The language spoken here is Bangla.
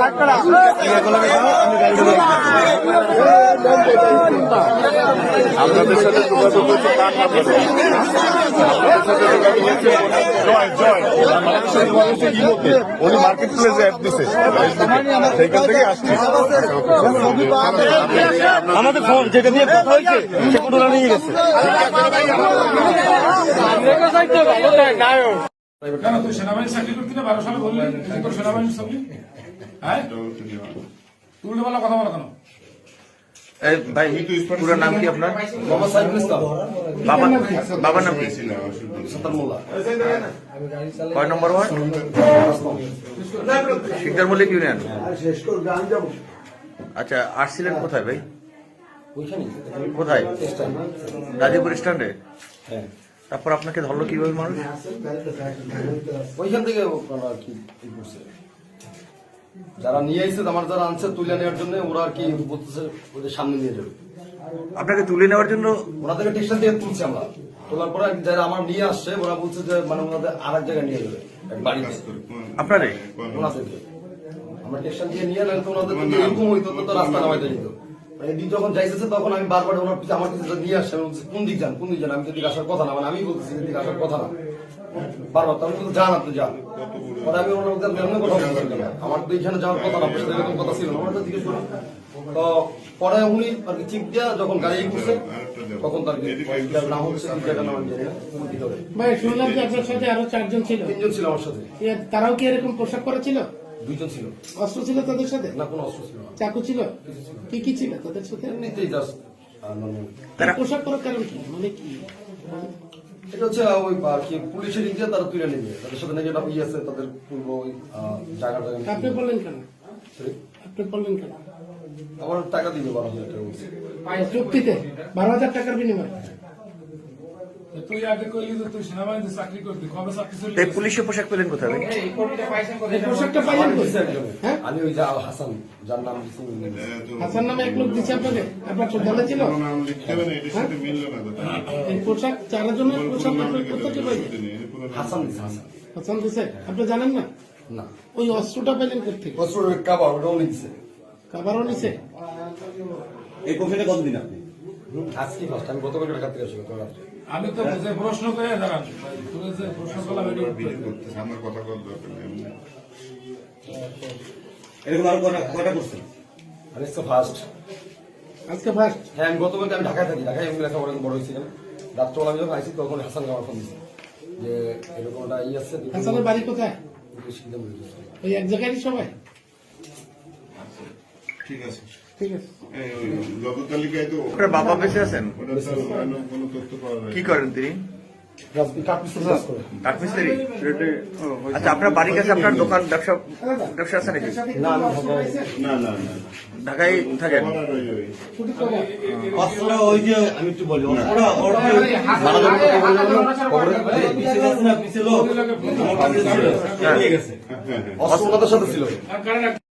আপনারা আপনাদের সাথে যোগাযোগ হচ্ছে কার মাধ্যমে? আপনাদের সাথে যোগাযোগ হচ্ছে জয় জয়। আমাদের সাথে যোগাযোগ হচ্ছে ইমোতে উনি মার্কেট প্লেসে অ্যাপ দিছে। সেইখান থেকে আসছে। আমাদের ফোন যেটা দিয়ে কথা হয়েছে সে ফোন ওরা নিয়ে গেছে। কেন তুই সেনাবাহিনী চাকরি করতি না বারো সালে বললি সেনাবাহিনীর সঙ্গে হ্যাঁ তুই উল্টো কথা বলো কেন? ভাই, পুরো নাম কি আপনার? বাবা বাবার নাম কি? কয় নম্বর ওয়ার্ড? শিকদার মল্লিক ইউনিয়ন। আচ্ছা আসছিলেন কোথায় ভাই? কোথায়? গাজীপুর স্ট্যান্ডে? তারপর আপনাকে ধরলো কীভাবে মানুষ? ওইখান থেকে যারা নিয়ে আইছে আমার যারা আনছে তুলে নেওয়ার জন্য ওরা আর কি বলতেছে ওদের সামনে নিয়ে যাবে। আপনাকে তুলে নেওয়ার জন্য ওনাদেরকে স্টেশন থেকে তুলছি আমরা। তোলার পরে যারা আমার নিয়ে আসছে ওরা বলছে যে মানে ওনাদের আর এক জায়গায় নিয়ে যাবে বাড়িতে। আপনারে? ওনাদেরকে। আমরা স্টেশন দিয়ে নিয়ে এলাম তো ওনাদের যদি এরকম হইতো তো রাস্তা নামাইতে মানে এদিক যখন যাইতেছে তখন আমি বারবার ওনার পিছনে আমার নিয়ে আসছে কোন দিক যান? কোন দিক যান? আমি তো দিক আসার কথা না মানে আমি বলতেছি এদিক আসার কথা না। বারবার তো আমি বলছি যান আপনি যান। পরে আমি ওনার মধ্যে কথা বলছি। আমার তো এখানে যাওয়ার কথা না আপনার এরকম কথা ছিল না তো জিজ্ঞেস করুন। তো পরে উনি আর কি চিপ দিয়া যখন গাড়ি করছে তখন তার কি হচ্ছে কি জায়গার নাম জানি না। ভাই শুনলাম যে আপনার সাথে আরও চারজন ছিল। তিনজন ছিল আমার সাথে। তারাও কি এরকম পোশাক পরা ছিল দুইজন ছিল। অস্ত্র ছিল তাদের সাথে? না কোনো অস্ত্র ছিল না। চাকু ছিল? কি কি ছিল তাদের সাথে? এমনিতেই জাস্ট তারা পোশাক পরার কারণ কি? মানে কি? এটা হচ্ছে ওই কি পুলিশের ইন্ডিয়া তারা তুলে নেবে তাদের সাথে নাকি একটা ইয়ে আছে তাদের পূর্ব ওই জায়গাটা জায়গা জায়গা আপনি বললেন কেন? আপনি বললেন কেন? আমার টাকা দিবে বারো হাজার টাকা চুক্তিতে বারো হাজার টাকার বিনিময়। তুই আগে কইলি যে তুই সেনাবাহিনীতে চাকরি করতি কবে চাকরি চলে এই পুলিশের পোশাক পেলেন কোথায়? এই পোশাকটা পাইলেন কই? হ্যাঁ? আমি ওই যে হাসান যার নাম দিছি হাসান নামে এক লোক দিচ্ছে আপনাকে? আপনার তো দলে ছিল? এই পোশাক চারজনের পোশাক আপনার কোথেকে পাইলেন হাসান দিছে হাসান। হাসান দিছে? আপনি জানেন না? না। ওই অস্ত্রটা পেলেন কোথেকে অস্ত্র কাবার কাবারও নিছে? এই কতদিন আপনি? আজকে ফার্স্ট আমি গতকাল টাকা থেকে আসি গতকাল রাত্রে। আমি তো যে প্রশ্ন করে দাঁড়ান। যে প্রশ্ন করলাম আমার কথা বলার দরকার নেই এরকম আরও কটা কটা করছেন? আজকে ফার্স্ট আজকে ফার্স্ট হ্যাঁ আমি গতকালকে আমি ঢাকায় থাকি। ঢাকায় আমি লেখাপড়া বড় হয়েছি এখানে রাত্রবেলা আমি যখন আইসি তখন হাসান আমার ফোন যে এরকম একটা ই আছে হাসানের বাড়ি কোথায়? সিদ্ধান্ত এক জায়গায় সবাই? ঠিক আছে ঠিক আছে এই তালিকায় তো আপনার বাবা বেঁচে আছেন ওটা তো অন্য কোনো তথ্য পাওয়া যায় কি করেন তিনি আচ্ছা আপনার বাড়ির কাছে আপনার দোকান ব্যবসা ব্যবসা আছে নাকি না ঢাকায় থাকেন ওই যে আমি একটু বলি ছিল, হ্যাঁ হ্যাঁ সাথে